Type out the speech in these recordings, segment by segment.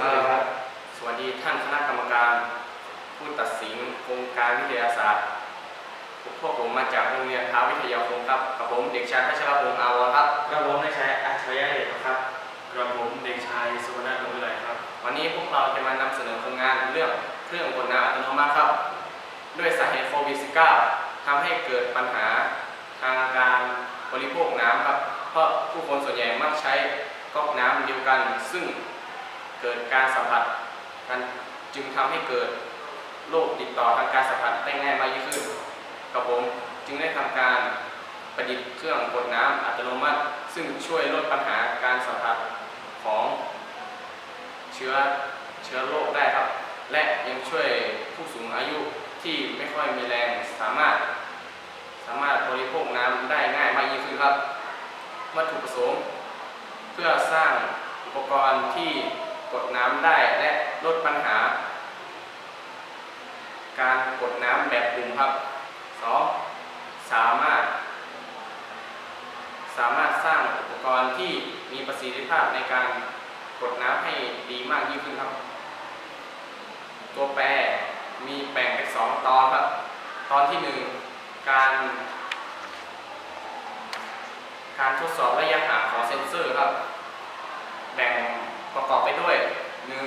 วัสดีครับ สวัสดีท่านคณะกรรมการ ผู้ตัดสินโครงการวิทยาศาสตร์พวกผมมาจากโรงเรียนท้าววิทยาคมครับกับผมเด็กชายพัชรพงษ์อาวรครับกระผมได้ใช้อัจฉริยะเดชครับกระผมเด็กชายสุวรรณนุวิไลครับ วันนี้พวกเราจะมานำเสนอโครงงานเรื่องเครื่องกดน้ำอัตโนมัติครับ ด้วยสาเหตุโควิด -19 ทำให้เกิดปัญหาทางการบริโภคน้ำครับ เพราะผู้คนส่วนใหญ่มักใช้ก๊อกน้ำเดียวกัน ซึ่ง เกิดการสัมผัสกันจึงทำให้เกิดโรคติดต่อทางการสัมผัสได้ง่ายมากยิ่งขึ้นกับผมจึงได้ทำการประดิษฐ์เครื่องกดน้ำอัตโนมัติ ซึ่งช่วยลดปัญหาการสัมผัสของเชื้อเชื้อโรคได้ครับ และยังช่วยผู้สูงอายุที่ไม่ค่อยมีแรงสามารถ สามารถบริโภคน้ำได้ง่ายมากยิ่งขึ้นครับ วัตถุประสงค์ เพื่อสร้างอุปกรณ์ที่ กดน้ำได้และลดปัญหา การกดน้ำแบบปุ่มครับ 2. สามารถ สามารถสร้างอุปกรณ์ที่มีประสิทธิภาพในการกดน้ำให้ดีมากยิ่งขึ้นครับ ตัวแปรมีแบ่งเป็นสองตอนครับ ตอนที่หนึ่งการ การทดสอบระยะห่างของเซ็นเซอร์ครับ แบ่ง ประกอบไปด้วยหนึ่ง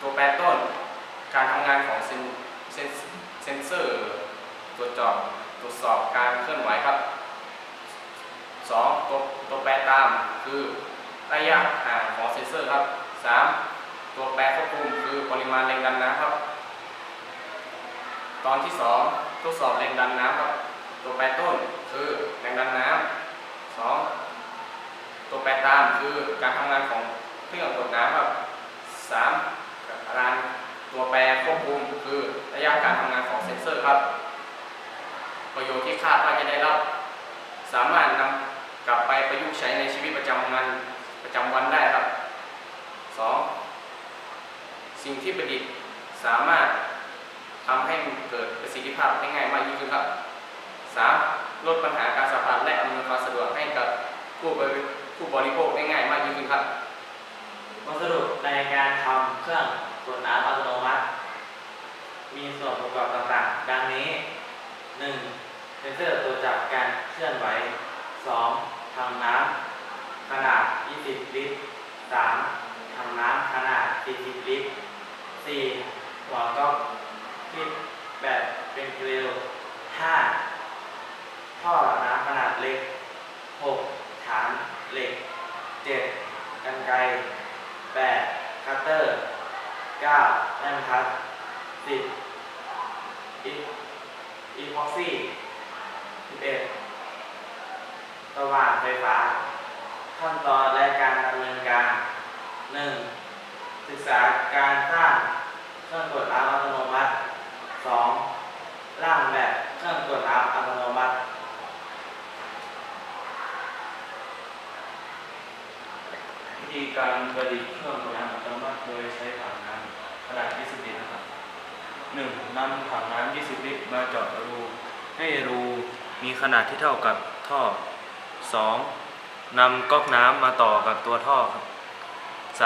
ตัวแปรต้น การทำงานของเซนเซนเซนเซอร์ตรวจสอบตรวจสอบการเคลื่อนไหวครับสองตัวตัวแปรตามคือระยะห่างของเซนเซอร์ครับสามตัวแปรควบคุมคือปริมาณแรงดันน้ำครับ ตอนที่สองทดสอบแรงดันน้ำครับ ตัวแปรต้นคือแรงดันน้ำสองตัวแปรตามคือการทำงานของเครื่องกดน้ำครับสามการตัวแปรควบคุมคือระยะการทำงานของเซ็นเซอร์ ครับ ประโยชน์ที่คาดว่าจะได้รับ สามารถนำกลับไปประยุกต์ใช้ในชีวิตประจำวันประจำวันได้ครับ 2. สิ่งที่ประดิษฐ์สามารถทำให้เกิดประสิทธิภาพได้ง่ายมากยิ่งขึ้นครับ 3. ลดปัญหาการสัมผัสและอำนวยความสะดวกให้กับผู้บริผู้บริโภคได้ง่ายมากยิ่งขึ้นครับวัสดุในการทำเครื่องกดน้ำอัตโนมัติ มีส่วนประกอบต่าง เซอร์ตัวจับการเคลื่อนไหว 2. ทำน้ำขนาด 20 ลิตร 3. ทำน้ำขนาด 40 ลิตร 4. หัวก๊อกที่แบบเป็นเกลียว 5. ท่อระน้ำขนาดเล็ก 6. ฐานเหล็ก 7. กันไกร 8. คัตเตอร์ 9. แม่นพัด 10. อีอีพ็อกซี่ 11. สว่านไฟฟ้า ขั้นตอนและการดำเนินการ 1. ศึกษาการสร้างเครื่องกดน้ำอัตโนมัติ 2. ร่างแบบเครื่องกดน้ำอัตโนมัติวิธีการประดิษฐ์เครื่องกดน้ำอัตโนมัติโดยใช้ถังน้ำขนาด 20 ลิตรนะครับ 1. นำถังน้ำ 20 ลิตรมาเจาะรูให้รู มีขนาดที่เท่ากับท่อ 2. นำก๊อกน้ำมาต่อกับตัวท่อครับ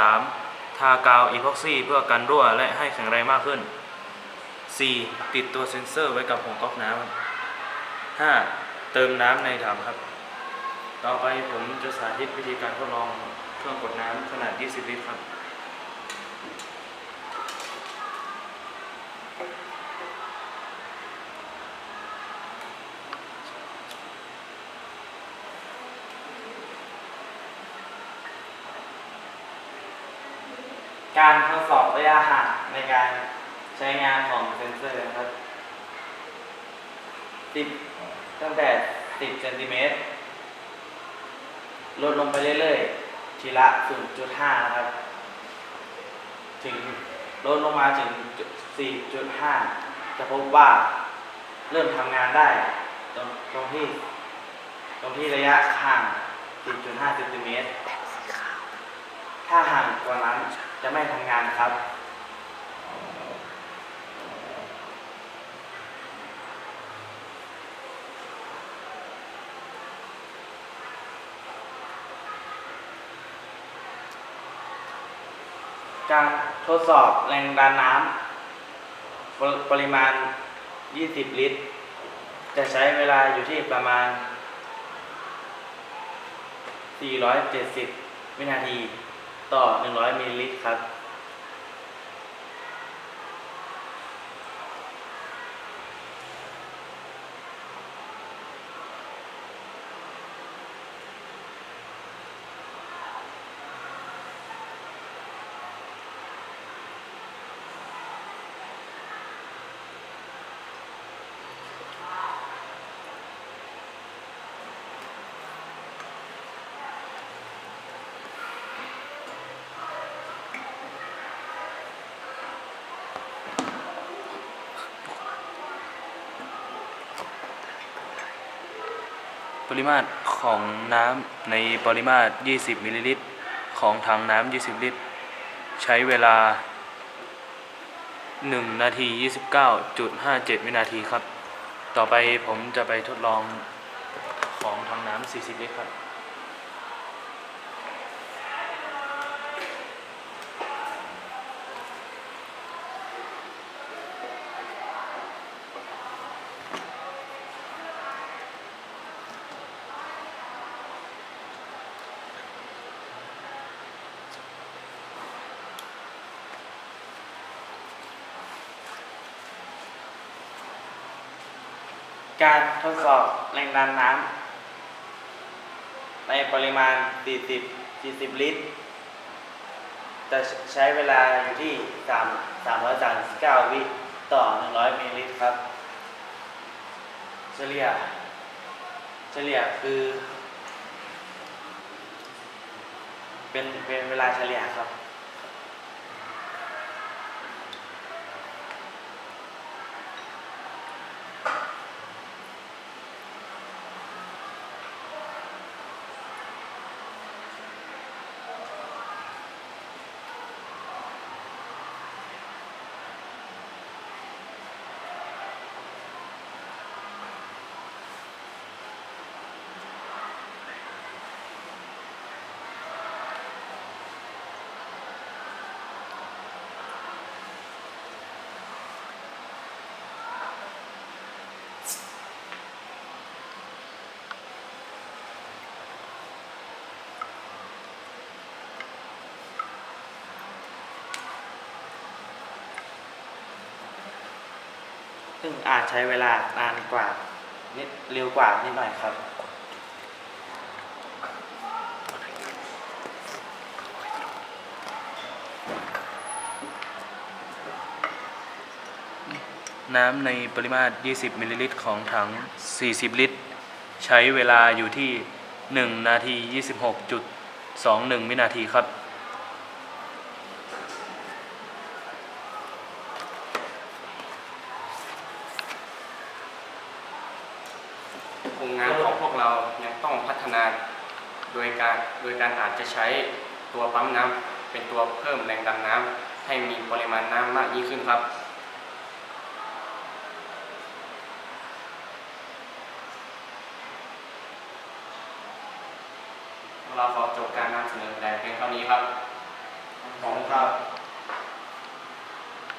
3. ทากาวอีพ็อกซี่เพื่อกันรั่วและให้แข็งแรงมากขึ้น 4. ติดตัวเซ็นเซอร์ไว้กับหัวก๊อกน้ำครับ 5. เติมน้ำในถังครับ ต่อไปผมจะสาธิตวิธีการทดลองเครื่องกดน้ำขนาด 20 ลิตรครับ การทดสอบระยะห่างในการใช้งานของเซ็นเซอร์นะครับติดตั้งแต่ 10เซนติเมตรลดลงไปเรื่อยๆ ทีละ 0.5 นะครับ ถึงลดลงมาถึง 4.5 จะพบว่าเริ่มทำงานได้ ตรงตรงที่ ตรงที่ระยะห่าง4.5เซนติเมตร ถ้าห่างกว่านั้น จะไม่ทำงานครับ การทดสอบแรงดันน้ำปรปริมาณ 20 ลิตร จะใช้เวลาอยู่ที่ประมาณ 470 วินาที ต่อ 100มิลลิลิตรครับ ปริมาตรของน้ำในปริมาตร 20 มิลลิลิตร ของถังน้ำ 20 ลิตร ใช้เวลา 1 นาที 29.57 วินาทีครับ ต่อไปผมจะไปทดลองของถังน้ำ 40 ลิตรครับ การทดสอบแรงดันน้ำในปริมาณ 40 40 ลิตร จะใช้เวลาอยู่ที่ 3 339 วิต่อ 100 มิลลิลิตรครับ เฉลี่ย เฉลี่ยคือ เป็นเป็นเวลาเฉลี่ยครับ ซึ่งอาจใช้เวลานานกว่านิดเร็วกว่านิดหน่อยครับน้ำในปริมาตร 20 มิลลิลิตร ของถัง 40 ลิตร ใช้เวลาอยู่ที่ 1 นาที 26.21 วินาทีครับ โคร งงานของพวกเรายังต้องพัฒนา โดยการโดยการอาจจะใช้ตัวปั๊มน้ำเป็นตัวเพิ่มแรงดันน้ำให้มีปริมาณน้ำมากยิ่งขึ้นครับ